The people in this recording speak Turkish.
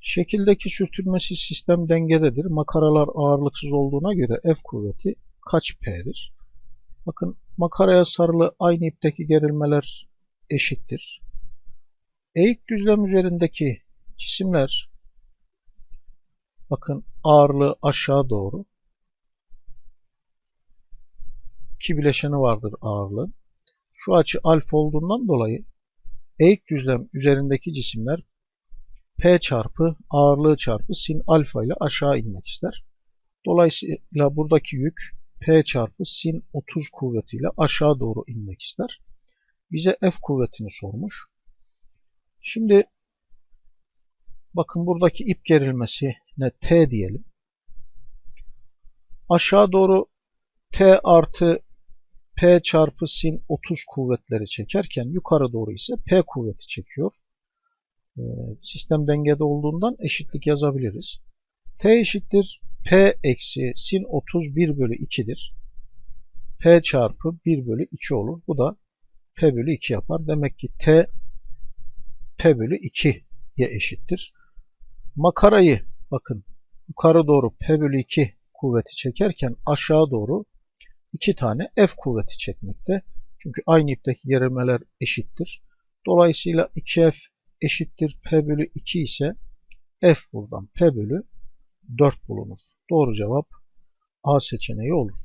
Şekildeki sürtünmesiz sistem dengededir. Makaralar ağırlıksız olduğuna göre F kuvveti kaç P'dir? Bakın makaraya sarılı aynı ipteki gerilmeler eşittir. Eğik düzlem üzerindeki cisimler bakın ağırlığı aşağı doğru iki bileşeni vardır ağırlığın. Şu açı alfa olduğundan dolayı eğik düzlem üzerindeki cisimler P çarpı ağırlığı çarpı sin alfa ile aşağı inmek ister. Dolayısıyla buradaki yük P çarpı sin 30 kuvvetiyle aşağı doğru inmek ister. Bize F kuvvetini sormuş. Şimdi bakın buradaki ip gerilmesi ne T diyelim. Aşağı doğru T artı P çarpı sin 30 kuvvetleri çekerken yukarı doğru ise P kuvveti çekiyor. Ee, sistem dengede olduğundan eşitlik yazabiliriz. T eşittir P eksi sin 30 1 bölü 2'dir. P çarpı 1 bölü 2 olur. Bu da P bölü 2 yapar. Demek ki T P bölü 2'ye eşittir. Makarayı bakın yukarı doğru P bölü 2 kuvveti çekerken aşağı doğru 2 tane F kuvveti çekmekte. Çünkü aynı ipteki gerilmeler eşittir. Dolayısıyla 2F eşittir P bölü 2 ise F buradan P bölü 4 bulunur. Doğru cevap A seçeneği olur.